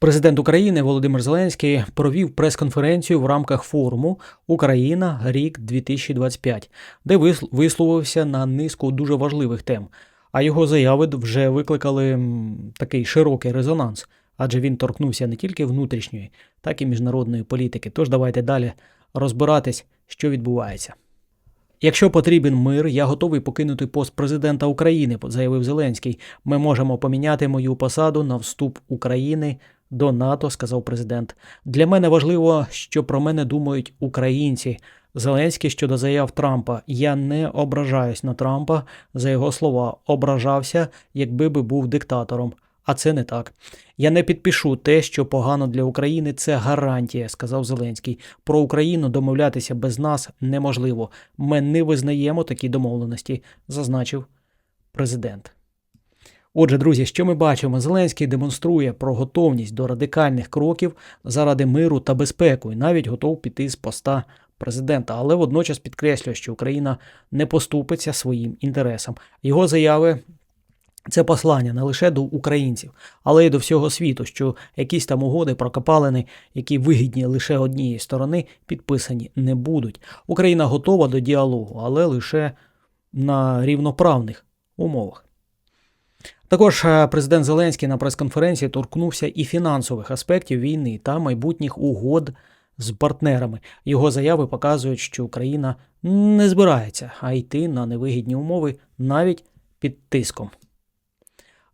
Президент України Володимир Зеленський провів прес-конференцію в рамках форуму Україна рік 2025, де висловився на низку дуже важливих тем. А його заяви вже викликали такий широкий резонанс, адже він торкнувся не тільки внутрішньої, так і міжнародної політики. Тож давайте далі розбиратись, що відбувається. Якщо потрібен мир, я готовий покинути пост президента України, заявив Зеленський. Ми можемо поміняти мою посаду на вступ України до НАТО, сказав президент. Для мене важливо, що про мене думають українці. Зеленський щодо заяв Трампа. Я не ображаюсь на Трампа за його слова. Ображався, якби би був диктатором. А це не так. Я не підпишу те, що погано для України. Це гарантія, сказав Зеленський. Про Україну домовлятися без нас неможливо. Ми не визнаємо такі домовленості, зазначив президент. Отже, друзі, що ми бачимо? Зеленський демонструє про готовність до радикальних кроків заради миру та безпеки, і навіть готов піти з поста президента, але водночас підкреслює, що Україна не поступиться своїм інтересам. Його заяви. Це послання не лише до українців, але й до всього світу, що якісь там угоди про копалини, які вигідні лише однієї сторони, підписані не будуть. Україна готова до діалогу, але лише на рівноправних умовах. Також е, президент Зеленський на прес-конференції торкнувся і фінансових аспектів війни та майбутніх угод з партнерами. Його заяви показують, що Україна не збирається а йти на невигідні умови навіть під тиском.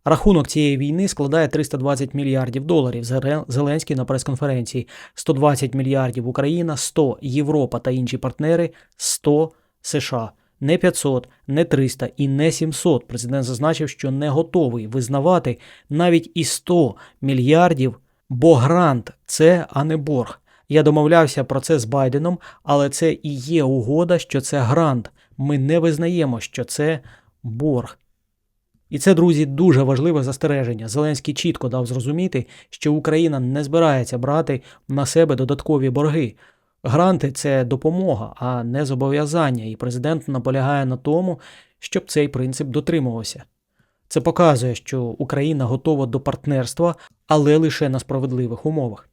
Рахунок цієї війни складає 320 мільярдів доларів. Зеленський на прес-конференції 120 мільярдів Україна, 100 Європа та інші партнери, 100 США. Не 500, не 300 і не 700. Президент зазначив, що не готовий визнавати навіть і 100 мільярдів, бо грант це, а не борг. Я домовлявся про це з Байденом, але це і є угода, що це грант. Ми не визнаємо, що це борг. І це, друзі, дуже важливе застереження. Зеленський чітко дав зрозуміти, що Україна не збирається брати на себе додаткові борги. Гранти це допомога, а не зобов'язання, і президент наполягає на тому, щоб цей принцип дотримувався. Це показує, що Україна готова до партнерства, але лише на справедливих умовах.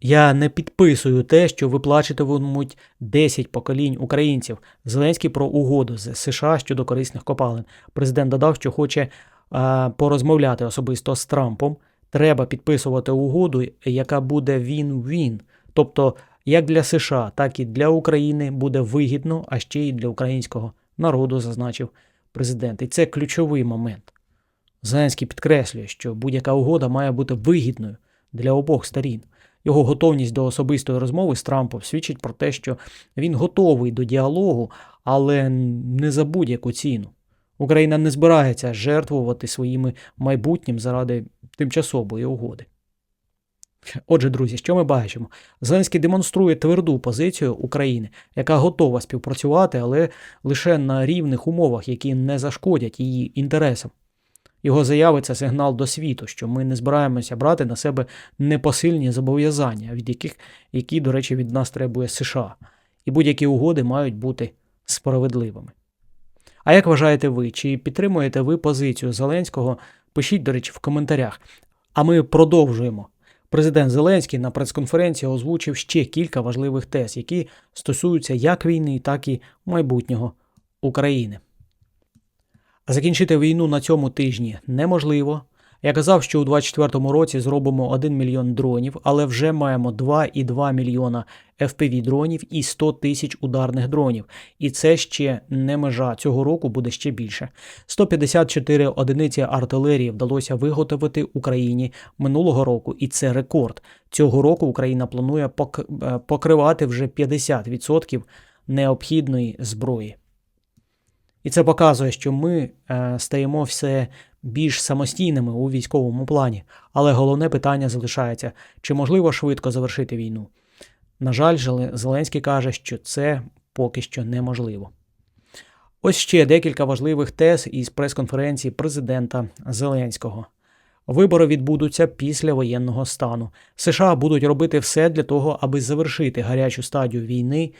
Я не підписую те, що виплачуватимуть 10 поколінь українців. Зеленський про угоду з США щодо корисних копалин. Президент додав, що хоче а, порозмовляти особисто з Трампом. Треба підписувати угоду, яка буде він-він. Тобто, як для США, так і для України буде вигідно, а ще й для українського народу, зазначив президент. І це ключовий момент. Зеленський підкреслює, що будь-яка угода має бути вигідною для обох сторін. Його готовність до особистої розмови з Трампом свідчить про те, що він готовий до діалогу, але не за будь-яку ціну. Україна не збирається жертвувати своїм майбутнім заради тимчасової угоди. Отже, друзі, що ми бачимо? Зеленський демонструє тверду позицію України, яка готова співпрацювати, але лише на рівних умовах, які не зашкодять її інтересам. Його заяви це сигнал до світу, що ми не збираємося брати на себе непосильні зобов'язання, від яких, які, до речі, від нас требує США. І будь-які угоди мають бути справедливими. А як вважаєте ви, чи підтримуєте ви позицію Зеленського? Пишіть, до речі, в коментарях. А ми продовжуємо. Президент Зеленський на прес-конференції озвучив ще кілька важливих тез, які стосуються як війни, так і майбутнього України. Закінчити війну на цьому тижні неможливо. Я казав, що у 2024 році зробимо 1 мільйон дронів, але вже маємо 2,2 мільйона FPV дронів і 100 тисяч ударних дронів. І це ще не межа. Цього року буде ще більше. 154 одиниці артилерії вдалося виготовити Україні минулого року, і це рекорд. Цього року Україна планує е, покривати вже 50% необхідної зброї. І це показує, що ми е, стаємо все більш самостійними у військовому плані. Але головне питання залишається: чи можливо швидко завершити війну? На жаль, Зеленський каже, що це поки що неможливо. Ось ще декілька важливих тез із прес-конференції президента Зеленського. Вибори відбудуться після воєнного стану. США будуть робити все для того, аби завершити гарячу стадію війни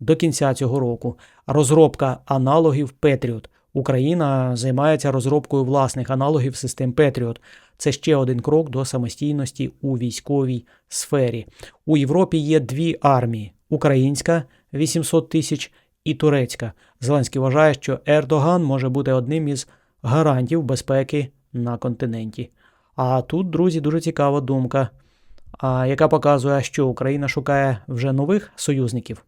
до кінця цього року. Розробка аналогів Петріот. Україна займається розробкою власних аналогів систем Петріот. Це ще один крок до самостійності у військовій сфері. У Європі є дві армії: українська 800 тисяч і турецька. Зеленський вважає, що Ердоган може бути одним із гарантів безпеки на континенті. А тут, друзі, дуже цікава думка, яка показує, що Україна шукає вже нових союзників.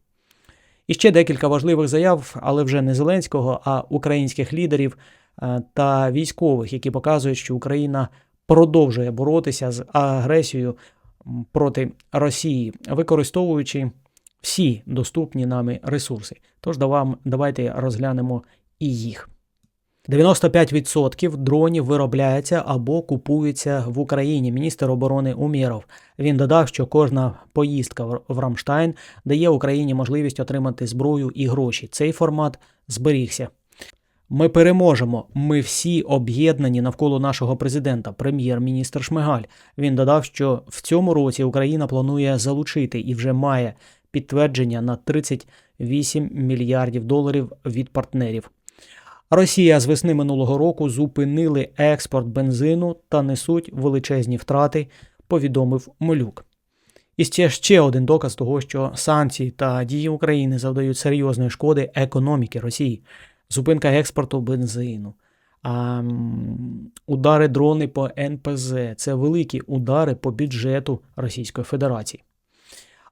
І ще декілька важливих заяв, але вже не Зеленського, а українських лідерів е, та військових, які показують, що Україна продовжує боротися з агресією проти Росії, використовуючи всі доступні нами ресурси. Тож давайте розглянемо і їх. 95% дронів виробляється або купується в Україні. Міністр оборони Умєров. Він додав, що кожна поїздка в Рамштайн дає Україні можливість отримати зброю і гроші. Цей формат зберігся. Ми переможемо. Ми всі об'єднані навколо нашого президента, прем'єр-міністр Шмигаль. Він додав, що в цьому році Україна планує залучити і вже має підтвердження на 38 мільярдів доларів від партнерів. Росія з весни минулого року зупинили експорт бензину та несуть величезні втрати, повідомив Молюк. І ще ще один доказ того, що санкції та дії України завдають серйозної шкоди економіки Росії. Зупинка експорту бензину, а, удари дрони по НПЗ це великі удари по бюджету Російської Федерації.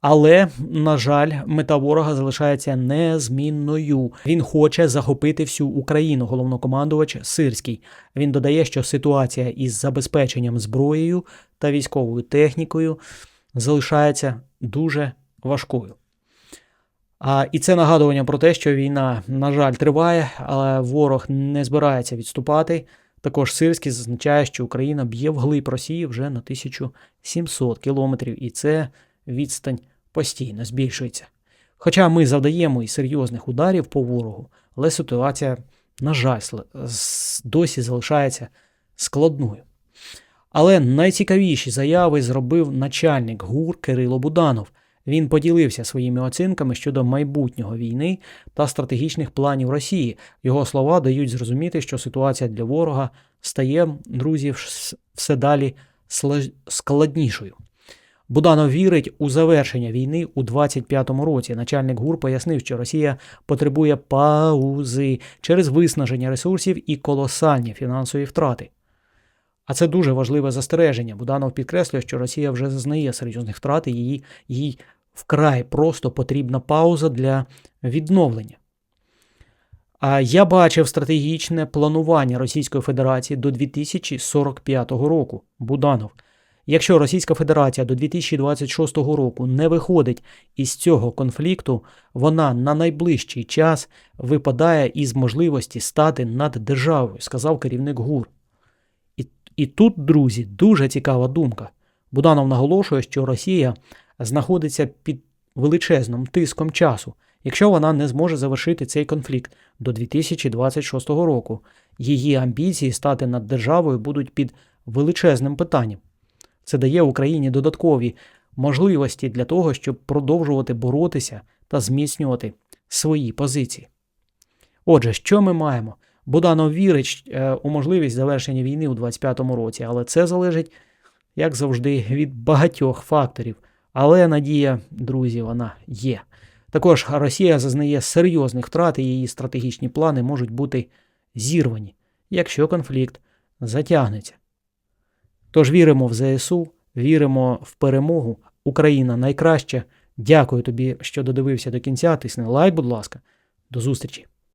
Але, на жаль, мета ворога залишається незмінною. Він хоче захопити всю Україну. Головнокомандувач Сирський. Він додає, що ситуація із забезпеченням зброєю та військовою технікою залишається дуже важкою. А, і це нагадування про те, що війна, на жаль, триває, але ворог не збирається відступати. Також Сирський зазначає, що Україна б'є вглиб Росії вже на 1700 кілометрів, і це відстань постійно збільшується. Хоча ми завдаємо і серйозних ударів по ворогу, але ситуація, на жаль, досі залишається складною. Але найцікавіші заяви зробив начальник ГУР Кирило Буданов. Він поділився своїми оцінками щодо майбутнього війни та стратегічних планів Росії. Його слова дають зрозуміти, що ситуація для ворога стає, друзі, все далі складнішою. Буданов вірить у завершення війни у 25-му році. Начальник ГУР пояснив, що Росія потребує паузи через виснаження ресурсів і колосальні фінансові втрати. А це дуже важливе застереження. Буданов підкреслює, що Росія вже зазнає серйозних втрат, і їй, їй вкрай просто потрібна пауза для відновлення. А я бачив стратегічне планування Російської Федерації до 2045 року. Буданов. Якщо Російська Федерація до 2026 року не виходить із цього конфлікту, вона на найближчий час випадає із можливості стати над державою, сказав керівник ГУР. І, і тут, друзі, дуже цікава думка. Буданов наголошує, що Росія знаходиться під величезним тиском часу. Якщо вона не зможе завершити цей конфлікт до 2026 року, її амбіції стати над державою будуть під величезним питанням. Це дає Україні додаткові можливості для того, щоб продовжувати боротися та зміцнювати свої позиції. Отже, що ми маємо? Буданов вірить е, у можливість завершення війни у 2025 році, але це залежить, як завжди, від багатьох факторів. Але надія, друзі, вона є. Також Росія зазнає серйозних втрат, і її стратегічні плани можуть бути зірвані, якщо конфлікт затягнеться. Тож віримо в ЗСУ, віримо в перемогу. Україна найкраща. Дякую тобі, що додивився до кінця. Тисни лайк, будь ласка. До зустрічі!